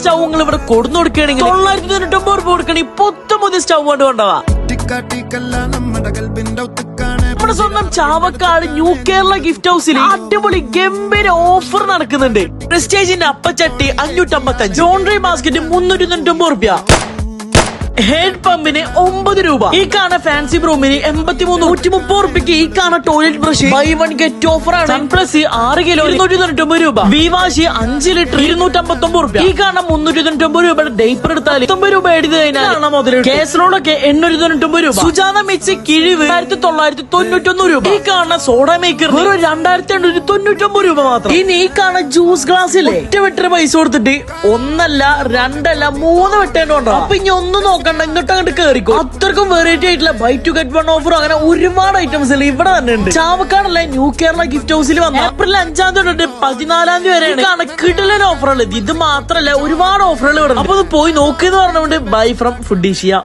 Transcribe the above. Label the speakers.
Speaker 1: Stove നിങ്ങൾ ഇവിടെ കൊടുന്നു കൊടുക്കുകയാണെങ്കിൽ തൊള്ളായിരത്തി തൊണ്ണൂറ്റൊമ്പത് രൂപ കൊടുക്കണേ പുത്തം പുതിയ സ്റ്റൗ കൊണ്ട്
Speaker 2: കൊണ്ടവാ. നമ്മുടെ
Speaker 1: സ്വന്തം ചാവക്കാട് ന്യൂ കേരള ഗിഫ്റ്റ് ഹൗസിൽ അടിപൊളി ഗംഭീര ഓഫർ നടക്കുന്നുണ്ട്. പ്രസ്റ്റേജിന്റെ അപ്പച്ചട്ടി അഞ്ഞൂറ്റമ്പത്തഞ്ച്. ലോണ്ടറി ബാസ്ക്കറ്റ് മുന്നൂറ്റി തൊണ്ണൂറ്റൊമ്പത് റുപ്യ ഹെഡ് പമ്പിന് ഒമ്പത് രൂപ. ഈ കാണ ഫാൻസി ബ്രൂമിന് എൺപത്തിമൂന്ന് നൂറ്റി മുപ്പത് റുപ്യക്ക് ഈ കാണ toilet brush buy one get offer ആണ്. സൺപ്ലസ് ആറ് കിലോ ഇരുന്നൂറ്റി തൊണ്ണൂറ്റൊമ്പത് രൂപ. വിവാശി അഞ്ച് ലിറ്റർ ഇരുന്നൂറ്റി അമ്പത്തൊമ്പത് റുപ്യ ഈ കാണ മുന്നൂറ്റി തൊണ്ണൂറ്റൊമ്പത് രൂപയുടെ ഡേപ്പർ എടുത്താൽ തൊമ്പത് രൂപ എഴുതി കഴിഞ്ഞാൽ മുതൽ കേസറോടൊക്കെ എണ്ണൂറ്റി തൊണ്ണൂറ്റൊമ്പത് രൂപ. സുജാത മിച്ച് കിഴിവ് ആയിരത്തി തൊള്ളായിരത്തി തൊണ്ണൂറ്റൊന്ന് രൂപ. ഈ കാണ സോഡ മേക്കർ വെറും രണ്ടായിരത്തി എണ്ണൂറ്റി തൊണ്ണൂറ്റൊമ്പത് രൂപ മാത്രം. ഇനി ഈ കാണ ജ്യൂസ് ഗ്ലാസ്സിൽ ഒറ്റ വെട്ടര പൈസ കൊടുത്തിട്ട് ഒന്നല്ല രണ്ടല്ല മൂന്ന് വെട്ടേണ്ടോ അപ്പൊ ഇനി ഒന്നും നോക്കണ്ട ഇങ്ങോട്ട് അങ്ങോട്ട് കേറിക്കോ. അത്രക്കും വെറൈറ്റി ആയിട്ടുള്ള buy two get one offer അങ്ങനെ ഒരുപാട് ഐറ്റംസ് ഇവിടെ തന്നെ ഉണ്ട്. ചാവക്കാടല്ല? ന്യൂ കേരള ഗിഫ്റ്റ് ഹൗസിൽ വന്ന ഏപ്രിൽ അഞ്ചാം തീയതി തൊട്ട് പതിനാലാം തീയതി വരെയാണ്. കണക്കിട്ടുള്ള ഓഫറുകൾ ഇത് മാത്രല്ല ഒരുപാട് ഓഫറുകൾ ഇവിടെ. അപ്പൊ പോയി നോക്കിയെന്ന് പറഞ്ഞുകൊണ്ട് ബൈ ഫ്രം ഫുഡീഷ്യ